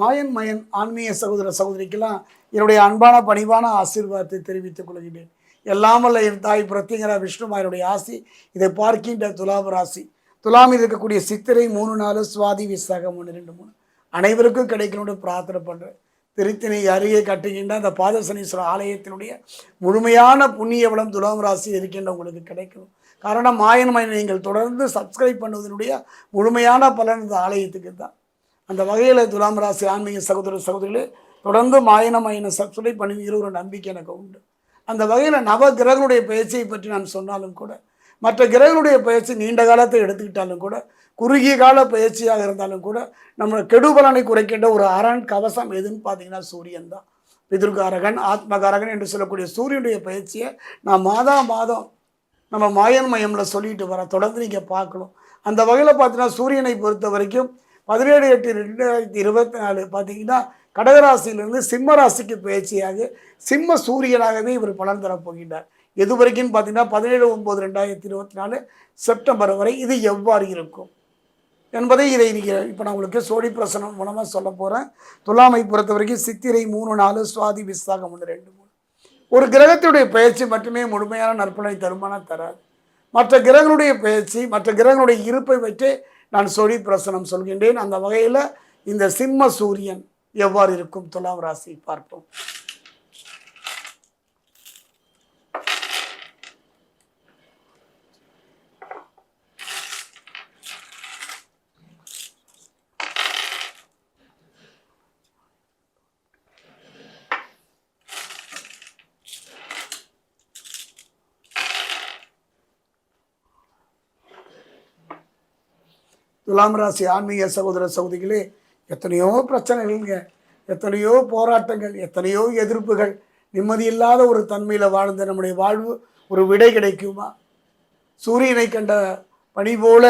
மாயன் மயன் ஆன்மீக சகோதர சகோதரிக்கெல்லாம் என்னுடைய அன்பான பணிவான ஆசீர்வாதத்தை தெரிவித்துக் கொள்கிறேன் எல்லாம் வல்ல என் தாய் பிரத்யங்கரா விஷ்ணுமாயனுடைய ஆசி இதை பார்க்கின்ற துலாம் ராசி. துலாமில் இருக்கக்கூடிய சித்திரை மூணு நாலு சுவாதி விசாகம் ஒன்று ரெண்டு மூணு. அனைவருக்கும் கிடைக்கணும்னு பிரார்த்தனை பண்ணுறேன் திருத்தினை அருகே கட்டுகின்ற அந்த பாதசனீஸ்வரர் ஆலயத்தினுடைய முழுமையான புண்ணிய வளம் துலாம் ராசி இருக்கின்ற உங்களுக்கு கிடைக்கணும். காரணம் மாயன் மயன் நீங்கள் தொடர்ந்து சப்ஸ்கிரைப் பண்ணுவதனுடைய முழுமையான பலன் இந்த ஆலயத்துக்கு தான். அந்த வகையில் துலாம் ராசி ஆன்மீக சகோதர சகோதரிகளே தொடர்ந்து மாயன மயன சப்ஸ்கிரைப் பண்ணுவீங்கிற ஒரு நம்பிக்கை எனக்கு உண்டு. அந்த வகையில் நவ கிரகங்களுடைய பயிற்சியை பற்றி நான் சொன்னாலும் கூட மற்ற கிரகங்களுடைய பயிற்சி நீண்ட காலத்தை எடுத்துக்கிட்டாலும் கூட குறுகிய கால பயிற்சியாக இருந்தாலும் கூட நம்ம கெடுபலனை குறைக்கின்ற ஒரு அரண் கவசம் எதுன்னு பார்த்தீங்கன்னா சூரியன் தான். பிதிர்காரகன் ஆத்மகாரகன் என்று சொல்லக்கூடிய சூரியனுடைய பயிற்சியை நான் மாதா மாதம் நம்ம மாயன் மயமில் சொல்லிட்டு வர தொடர்ந்து நீங்கள் பார்க்கணும். அந்த வகையில் பார்த்தீங்கன்னா சூரியனை பொறுத்த வரைக்கும் பதினேழு எட்டு ரெண்டாயிரத்தி இருபத்தி நாலு பார்த்தீங்கன்னா கடகராசியிலிருந்து சிம்ம ராசிக்கு பயிற்சியாக சிம்ம சூரியனாகவே இவர் பலன் தரப் போகின்றார். எது வரைக்கும் பார்த்தீங்கன்னா பதினேழு ஒம்பது ரெண்டாயிரத்தி இருபத்தி நாலு செப்டம்பர் வரை இது எவ்வாறு இருக்கும்? என்பதை இதை நீங்கள் இப்போ நான் உங்களுக்கு சோழி பிரசனம் மூலமாக சொல்ல போகிறேன் துலாமை பொறுத்த வரைக்கும் சித்திரை மூணு நாலு சுவாதி விசாகம் ஒன்று ரெண்டு மூணு. ஒரு கிரகத்துடைய பயிற்சி மட்டுமே முழுமையான நற்பலனை தருமானம் தராது. மற்ற கிரகங்களுடைய பயிற்சி மற்ற கிரகங்களுடைய இருப்பை வைத்து நான் சொல்லி பிரசனம் சொல்கின்றேன். அந்த வகையில் இந்த சிம்ம சூரியன் எவ்வாறு இருக்கும்? துலாம் ராசி பார்ப்போம். துலாம் ராசி ஆன்மீக சகோதர சகோதரிகளே எத்தனையோ பிரச்சனைகள்ங்க எத்தனையோ போராட்டங்கள் எத்தனையோ எதிர்ப்புகள் நிம்மதியில்லாத ஒரு தன்மையில் வாழ்ந்த நம்முடைய வாழ்வு ஒரு விடை கிடைக்குமா? சூரியனை கண்ட பணி போல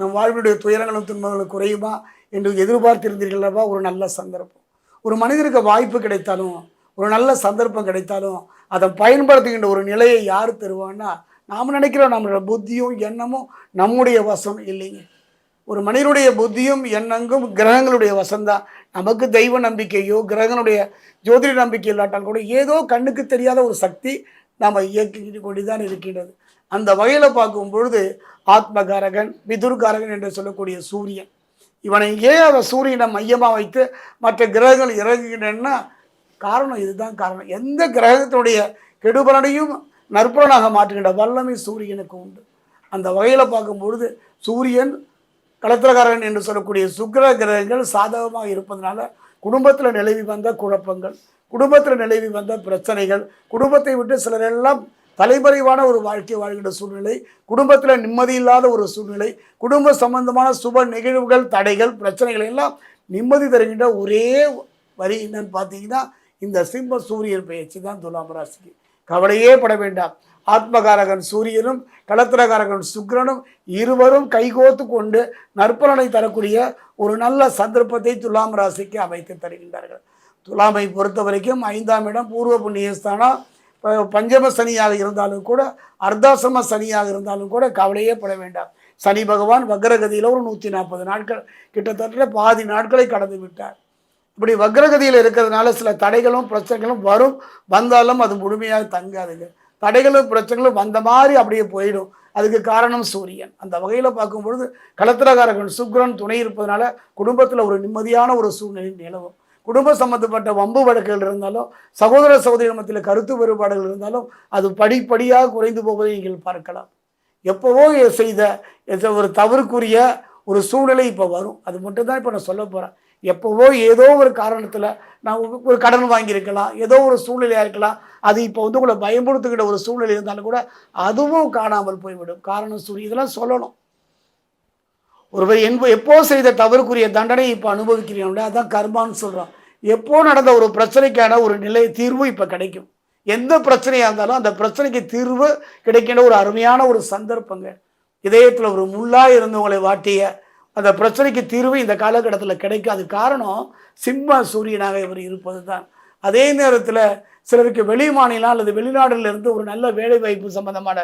நம் வாழ்வுடைய துயரங்களும் துன்பங்களும் குறையுமா என்று எதிர்பார்த்திருந்தீர்களவா ஒரு நல்ல சந்தர்ப்பம். ஒரு மனிதருக்கு வாய்ப்பு கிடைத்தாலும் ஒரு நல்ல சந்தர்ப்பம் கிடைத்தாலும் அதை பயன்படுத்துகின்ற ஒரு நிலையை யார் தருவான்னா நாம் நினைக்கிறோம் நம்மளோட புத்தியும் எண்ணமும் நம்முடைய வசம் இல்லைங்க. ஒரு மனிதனுடைய புத்தியும் எண்ணங்கும் கிரகங்களுடைய வசம்தான் நமக்கு தெய்வ நம்பிக்கையோ கிரகங்களுடைய ஜோதிட நம்பிக்கை இல்லாட்டால் கூட ஏதோ கண்ணுக்கு தெரியாத ஒரு சக்தி நாம் இயக்கிட்டு கொண்டுதான் இருக்கின்றது. அந்த வகையில் பார்க்கும் பொழுது ஆத்மகாரகன் விதுர்காரகன் என்று சொல்லக்கூடிய சூரியன். இவனை ஏன் அவன் சூரியனை மையமாக வைத்து மற்ற கிரகங்கள் இறங்குகின்றன? காரணம் இதுதான் காரணம். எந்த கிரகத்தினுடைய கெடுபலனையும் நற்பலனாக மாற்றுகின்ற வல்லமை சூரியனுக்கு உண்டு. அந்த வகையில் பார்க்கும் பொழுது சூரியன் களத்திரகாரன் என்று சொல்லக்கூடிய சுக்கிர கிரகங்கள் சாதகமாக இருப்பதனால குடும்பத்தில் நிலவி வந்த குழப்பங்கள் குடும்பத்தில் நிலவி வந்த பிரச்சனைகள் குடும்பத்தை விட்டு சிலரெல்லாம் தலைமறைவான ஒரு வாழ்க்கை வாழ்கின்ற சூழ்நிலை குடும்பத்தில் நிம்மதி இல்லாத ஒரு சூழ்நிலை குடும்ப சம்பந்தமான சுப நிகழ்வுகள் தடைகள் பிரச்சனைகள் எல்லாம் நிம்மதி தருகின்ற ஒரே வரி என்னன்னு பார்த்தீங்கன்னா இந்த சிம்ம சூரியன் பயிற்சி தான் துலாம் ராசிக்கு. கவலையே பட வேண்டாம். ஆத்மகாரகன் சூரியனும் கலத்திரகாரகன் சுக்கிரனும் இருவரும் கைகோத்து கொண்டு நற்பலனை தரக்கூடிய ஒரு நல்ல சந்தர்ப்பத்தை துலாம் ராசிக்கு அமைத்து தருகின்றார்கள். துலாமை பொறுத்த வரைக்கும் ஐந்தாம் இடம் பூர்வ புண்ணியஸ்தானம். பஞ்சம சனியாக இருந்தாலும் கூட அர்தாசம சனியாக இருந்தாலும் கூட கவலையே பட வேண்டாம். சனி பகவான் வக்ரகதியில் ஒரு நூற்றி நாற்பது நாட்கள் கிட்டத்தட்ட பாதி நாட்களை கடந்து விட்டார். இப்படி வக்ரகதியில் இருக்கிறதுனால சில தடைகளும் பிரச்சனைகளும் வரும். வந்தாலும் அது முழுமையாக தங்காதுங்க. தடைகளும் பிரச்சனைகளும் வந்த மாதிரி அப்படியே போயிடும். அதுக்கு காரணம் சூரியன். அந்த வகையில் பார்க்கும் பொழுது கலத்திரகாரகன் சுக்ரன் துணை இருப்பதனால குடும்பத்தில் ஒரு நிம்மதியான ஒரு சூழ்நிலை நிலவும். குடும்ப சம்பந்தப்பட்ட வம்பு வழக்குகள் இருந்தாலும் சகோதர சகோதரி மத்தியில் கருத்து வேறுபாடுகள் இருந்தாலும் அது படிப்படியாக குறைந்து போவதை நீங்கள் பார்க்கலாம். எப்போவோ செய்த ஒரு தவறுக்குரிய ஒரு சூழ்நிலை இப்போ வரும். அது மட்டும் தான் இப்போ நான் சொல்ல போகிறேன் எப்போவோ ஏதோ ஒரு காரணத்தில் நான் ஒரு- கடன் வாங்கியிருக்கலாம் ஏதோ ஒரு சூழ்நிலையாக இருக்கலாம். அது இப்போ வந்து உங்களை பயன்படுத்துகிற ஒரு சூழ்நிலை இருந்தாலும் கூட அதுவும் காணாமல் போய்விடும். காரணம் சூழ் இதெல்லாம் சொல்லணும். ஒருவர் என்ப எப்போ செய்த தவறுக்குரிய தண்டனை இப்போ அனுபவிக்கிறீங்க அதான் கர்மான்னு சொல்கிறோம் எப்போ நடந்த ஒரு பிரச்சனைக்கான ஒரு நிலை தீர்வு இப்போ கிடைக்கும். எந்த பிரச்சனையாக இருந்தாலும் அந்த பிரச்சனைக்கு தீர்வு கிடைக்கின்ற ஒரு அருமையான ஒரு சந்தர்ப்பங்க. இதயத்தில் ஒரு முள்ளாக இருந்தவங்களை வாட்டிய அந்த பிரச்சனைக்கு தீர்வு இந்த காலகட்டத்தில் கிடைக்காது. காரணம் சிம்ம சூரியனாக இவர் இருப்பது தான் அதே நேரத்தில் சிலருக்கு வெளி மாநிலம் அல்லது வெளிநாடுலேருந்து ஒரு நல்ல வேலைவாய்ப்பு சம்பந்தமான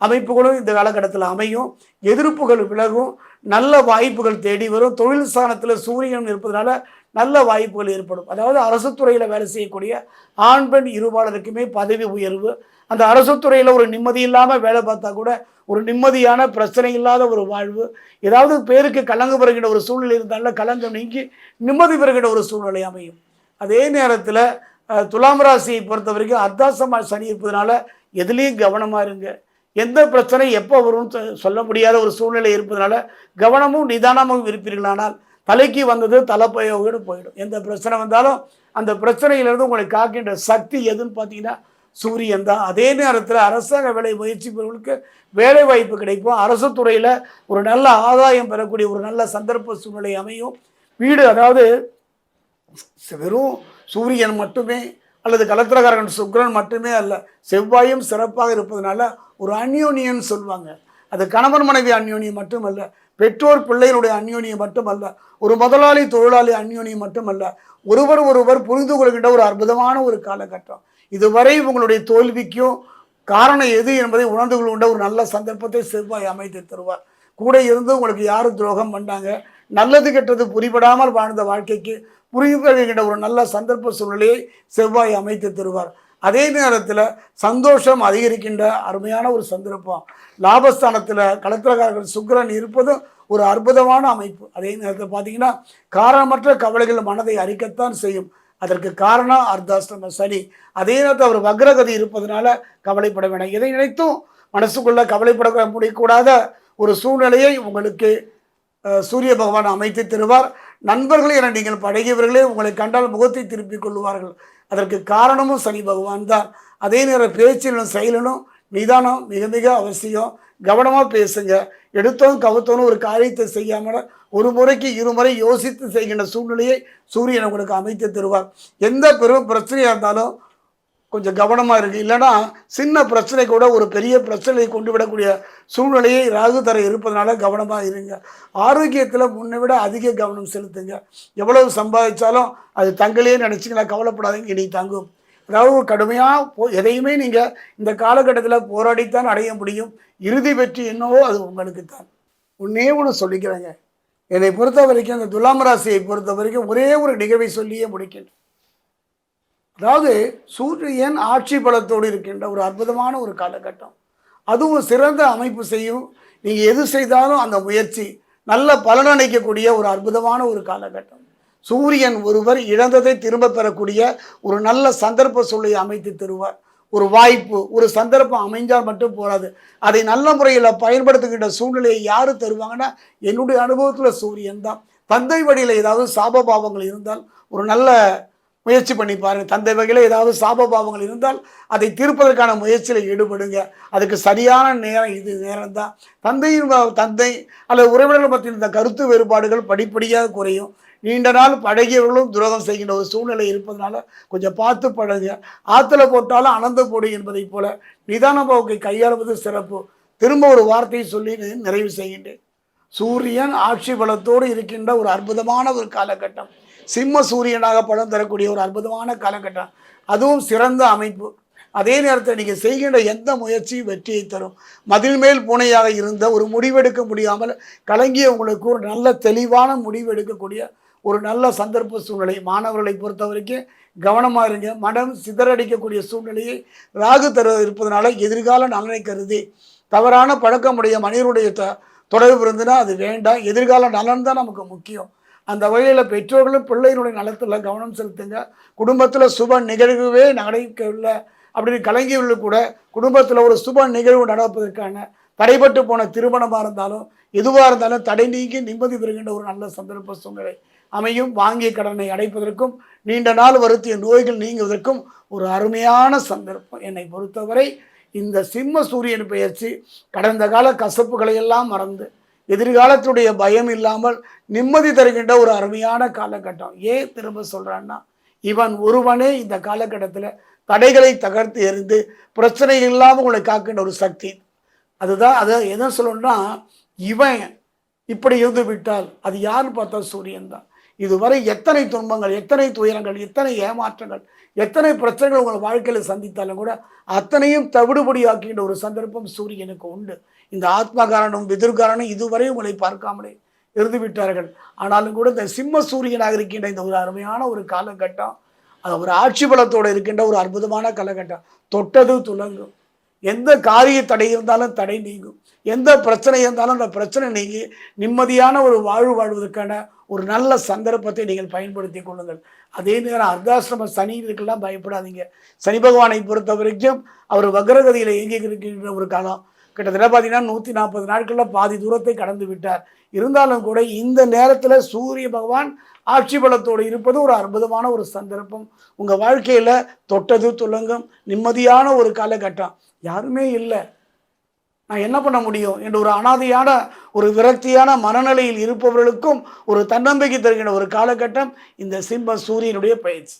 அமைப்புகளும் இந்த காலகட்டத்தில் அமையும். எதிர்ப்புகள் விலகும் நல்ல வாய்ப்புகள் தேடி வரும். தொழில் ஸ்தானத்தில் சூரியன் இருப்பதனால நல்ல வாய்ப்புகள் ஏற்படும். அதாவது அரசு துறையில் வேலை செய்யக்கூடிய ஆண் பெண் இருபாளருக்குமே பதவி உயர்வு அந்த அரசு துறையில் ஒரு நிம்மதி இல்லாமல் வேலை பார்த்தா கூட ஒரு நிம்மதியான பிரச்சனை இல்லாத ஒரு வாழ்வு. ஏதாவது பேருக்கு கலங்கு பெறுகின்ற ஒரு சூழ்நிலை இருந்தாலும் கலங்கம் நீங்கி நிம்மதி பெறுகின்ற ஒரு சூழ்நிலை அமையும். அதே நேரத்தில் துலாம் ராசியை பொறுத்த வரைக்கும் அர்த்தாசமாக சனி இருப்பதனால எதுலேயும் கவனமாக இருங்க. எந்த பிரச்சனை எப்போ வரும்னு சொ- சொல்ல முடியாத ஒரு சூழ்நிலை இருப்பதனால கவனமும் நிதானமும் இருப்பீர்களானால் தலைக்கு வந்தது தலைப்பயோடு போயிடும். எந்த பிரச்சனை வந்தாலும் அந்த பிரச்சனையிலிருந்து உங்களை காக்கின்ற சக்தி எதுன்னு பார்த்தீங்கன்னா சூரியன் தான். அதே நேரத்தில் அரசாங்க வேலை முயற்சிப்பவர்களுக்கு வேலை வாய்ப்பு கிடைக்கும். அரசு துறையில் ஒரு நல்ல ஆதாயம் பெறக்கூடிய ஒரு நல்ல சந்தர்ப்ப சூழ்நிலை அமையும். வீடு அதாவது வெறும் சூரியன் மட்டுமே அல்லது கலத்திரகாரகன் சுக்ரன் மட்டுமே அல்ல செவ்வாயும் சிறப்பாக இருப்பதனால ஒரு அன்யோனியன் சொல்லுவாங்க. அது கணவன் மனைவி அந்யோன்யம் மட்டுமல்ல பெற்றோர் பிள்ளைகளுடைய அந்யோன்யம் மட்டுமல்ல ஒரு முதலாளி தொழிலாளி அந்யோன்யம் மட்டுமல்ல ஒருவர் ஒருவர் புரிந்து கொள்கின்ற ஒரு அற்புதமான ஒரு காலகட்டம். இதுவரை உங்களுடைய தோல்விக்கும் காரணம் எது என்பதை உணர்ந்து கொள்கின்ற ஒரு நல்ல சந்தர்ப்பத்தை செவ்வாய் அமைத்து தருவார். கூட இருந்து உங்களுக்கு யாரும் துரோகம் பண்ணாங்க. நல்லது கெட்டது புரிபடாமல் வாழ்ந்த வாழ்க்கைக்கு புரிகின்ற ஒரு நல்ல சந்தர்ப்ப சூழ்நிலையை செவ்வாய் அமைத்து தருவார். அதே நேரத்தில் சந்தோஷம் அதிகரிக்கின்ற அருமையான ஒரு சந்தர்ப்பம். லாபஸ்தானத்தில் களத்திரக்காரர்கள் சுக்கரன் இருப்பதும் ஒரு அற்புதமான அமைப்பு. அதே நேரத்தில் பார்த்தீங்கன்னா காரணமற்ற கவலைகள் மனதை அரிக்கத்தான் செய்யும். அதற்கு காரணம் அர்த்தாஷ்டம சனி. அதே நேரத்தில் அவர் வக்ரகதி இருப்பதனால கவலைப்பட வேண்டாம் எதை நினைத்தும் மனசுக்குள்ளே கவலைப்பட முடியக்கூடாத ஒரு சூழ்நிலையை உங்களுக்கு சூரிய பகவான் அமைத்து தருவார். நண்பர்கள் என நீங்கள் பழகியவர்களே உங்களை கண்டால் முகத்தை திருப்பிக் கொள்வார்கள் அதற்கு காரணமும் சனி பகவான் தான். அதே நேரம் பேச்சிலும் செயலிலும் நிதானம் மிக மிக அவசியம். கவனமாக பேசுங்க. எடுத்தோம் கவுத்தோன்னு ஒரு காரியத்தை செய்யாமல் ஒரு முறைக்கு இருமுறை யோசித்து செய்கின்ற சூழ்நிலையை சூரியன் உங்களுக்கு அமைத்து தருவார். எந்த பெரும் பிரச்சனையாக இருந்தாலும் கொஞ்சம் கவனமாக இருக்குது இல்லைன்னா சின்ன பிரச்சனை கூட ஒரு பெரிய பிரச்சனையை கொண்டு விடக்கூடிய சூழ்நிலையை ராகு தர இருப்பதனால கவனமாக இருங்க. ஆரோக்கியத்தில் முன்னை விட அதிக கவனம் செலுத்துங்க. எவ்வளவு சம்பாதிச்சாலும் அது தங்களையே நினச்சிங்கன்னா கவலைப்படாதீங்க இனி தங்கும். அதாவது கடுமையாக போ எதையுமே நீங்கள் இந்த காலகட்டத்தில் போராடித்தான் அடைய முடியும். இறுதி வெற்றி என்னவோ அது உங்களுக்கு தான் ஒன்றே ஒன்று சொல்லிக்கிறேங்க. என்னை பொறுத்த வரைக்கும் அந்த துலாம் ராசியை பொறுத்த வரைக்கும் ஒரே ஒரு நிகழ்வை சொல்லியே முடிக்கின்றேன் அதாவது சூரியன் ஆட்சி பலத்தோடு இருக்கின்ற ஒரு அற்புதமான ஒரு காலகட்டம். அதுவும் சிறந்த அமைப்பு செய்யும். நீங்கள் எது செய்தாலும் அந்த முயற்சி நல்ல பலனளிக்கக்கூடிய ஒரு அற்புதமான ஒரு காலகட்டம். சூரியன் ஒருவர் இழந்ததை திரும்ப பெறக்கூடிய ஒரு நல்ல சந்தர்ப்ப சூழலை அமைத்து தருவார். ஒரு வாய்ப்பு ஒரு சந்தர்ப்பம் அமைஞ்சால் மட்டும் போராது. அதை நல்ல முறையில் பயன்படுத்துகின்ற சூழ்நிலையை யார் தருவாங்கன்னா என்னுடைய அனுபவத்தில் சூரியன் தான். தந்தை வழியில் ஏதாவது சாபபாவங்கள் இருந்தால் ஒரு நல்ல முயற்சி பண்ணி பாருங்கள் தந்தை வகையில் ஏதாவது சாபபாவங்கள் இருந்தால் அதை தீர்ப்பதற்கான முயற்சியில் ஈடுபடுங்க. அதுக்கு சரியான நேரம் இது நேரம் தான் தந்தையின் தந்தை அல்லது உறவினர்கள் பற்றின இந்த கருத்து வேறுபாடுகள் படிப்படியாக குறையும். நீண்ட நாள் பழகியவர்களும் துரோகம் செய்கின்ற ஒரு சூழ்நிலை இருப்பதனால கொஞ்சம் பார்த்து பழகுங்க. ஆற்றுல போட்டாலும் அனந்த போடு என்பதைப் போல நிதான போக்கை கையாளுவது சிறப்பு. திரும்ப ஒரு வார்த்தையை சொல்லி நிறைவு செய்கின்றேன். சூரியன் ஆட்சி பலத்தோடு இருக்கின்ற ஒரு அற்புதமான ஒரு காலகட்டம். சிம்ம சூரியனாக படம் தரக்கூடிய ஒரு அற்புதமான காலகட்டம். அதுவும் சிறந்த அமைப்பு. அதே நேரத்தில் நீங்கள் செய்கின்ற எந்த முயற்சியும் வெற்றியை தரும். மதில் மேல் பூனையாக இருந்த ஒரு முடிவெடுக்க முடியாமல் கலங்கிய உங்களுக்கு ஒரு நல்ல தெளிவான முடிவெடுக்கக்கூடிய ஒரு நல்ல சந்தர்ப்ப சூழ்நிலை. மாணவர்களை பொறுத்த வரைக்கும் கவனமாக இருங்க. மனம் சிதறடிக்கக்கூடிய சூழ்நிலையை ராகு தர இருப்பதனால எதிர்கால நலனை கருதி தவறான பழக்கமுடைய மனிதனுடைய த தொடர்பு இருந்துன்னா அது வேண்டாம். எதிர்கால நலன் தான் நமக்கு முக்கியம். அந்த வகையில் பெற்றோர்களும் பிள்ளைகளுடைய நலத்தில் கவனம் செலுத்துங்க. குடும்பத்தில் சுப நிகழ்வுவே நடக்கவில்லை. அப்படின்னு கலங்கியவர்கள் கூட குடும்பத்தில் ஒரு சுப நிகழ்வு நடப்பதற்கான தடைபட்டு போன திருமணமாக இருந்தாலும் எதுவாக இருந்தாலும் தடை நீங்கி நிம்மதி பெறுகின்ற ஒரு நல்ல சந்தர்ப்ப சூழ்நிலை. அமையும். வாங்கிய கடனை அடைப்பதற்கும் நீண்ட நாள் வருத்திய நோய்கள் நீங்குவதற்கும் ஒரு அருமையான சந்தர்ப்பம். என்னை பொறுத்தவரை இந்த சிம்ம சூரியன் பெயர்ச்சி கடந்த கால கசப்புகளை எல்லாம் மறந்து எதிர்காலத்துடைய பயம் இல்லாமல் நிம்மதி தருகின்ற ஒரு அருமையான காலகட்டம். ஏன் திரும்ப சொல்கிறான்னா இவன் ஒருவனே இந்த காலகட்டத்தில் தடைகளை தகர்த்து எறிந்து பிரச்சனை இல்லாமல் உங்களை காக்கின்ற ஒரு சக்தி. அதுதான் அதை எதை சொல்லணும்னா இவன் இப்படி இருந்து விட்டால் அது யாருன்னு பார்த்தா சூரியன் தான். இதுவரை எத்தனை துன்பங்கள் எத்தனை துயரங்கள் எத்தனை ஏமாற்றங்கள் எத்தனை பிரச்சனைகள் உங்கள் வாழ்க்கையில் சந்தித்தாலும் கூட அத்தனையும் தவிடுபடியாக்கின்ற ஒரு சந்தர்ப்பம் சூரியனுக்கு உண்டு. இந்த ஆத்மகாரனும் எதிர்காரனும் இதுவரை உங்களை பார்க்காமலே இருந்துவிட்டார்கள். ஆனாலும் கூட இந்த சிம்ம சூரியனாக இருக்கின்ற இந்த ஒரு அருமையான ஒரு காலகட்டம் அது ஒரு ஆட்சி பலத்தோடு இருக்கின்ற ஒரு அற்புதமான காலகட்டம் தொட்டது துலங்கும். எந்த காரிய தடை இருந்தாலும் தடை நீங்கும். எந்த பிரச்சனை இருந்தாலும் அந்த பிரச்சனை நீங்கி நிம்மதியான ஒரு வாழ்வு வாழ்வதற்கான ஒரு நல்ல சந்தர்ப்பத்தை நீங்கள் பயன்படுத்தி கொள்ளுங்கள். அதே நேரம் அர்த்தாசிரம சனி இதுக்கெல்லாம் பயப்படாதீங்க. சனி பகவானை பொறுத்த வரைக்கும் அவர் வக்ரகதியில் இயங்கி இருக்கின்ற ஒரு காலம். கிட்டத்தட்ட பார்த்தீங்கன்னா நூற்றி நாற்பது நாட்களில் பாதி தூரத்தை கடந்து விட்டார். இருந்தாலும் கூட இந்த நேரத்தில் சூரிய பகவான் ஆட்சி பலத்தோடு இருப்பது ஒரு அற்புதமான ஒரு சந்தர்ப்பம். உங்கள் வாழ்க்கையில் தொட்டது துலங்கும். நிம்மதியான ஒரு காலகட்டம். யாருமே இல்லை. நான் என்ன பண்ண முடியும்? என்ற ஒரு அனாதையான ஒரு விரக்தியான மனநிலையில் இருப்பவர்களுக்கும் ஒரு தன்னம்பிக்கை தருகின்ற ஒரு காலகட்டம் இந்த சிம்ம சூரியனுடைய பயிற்சி.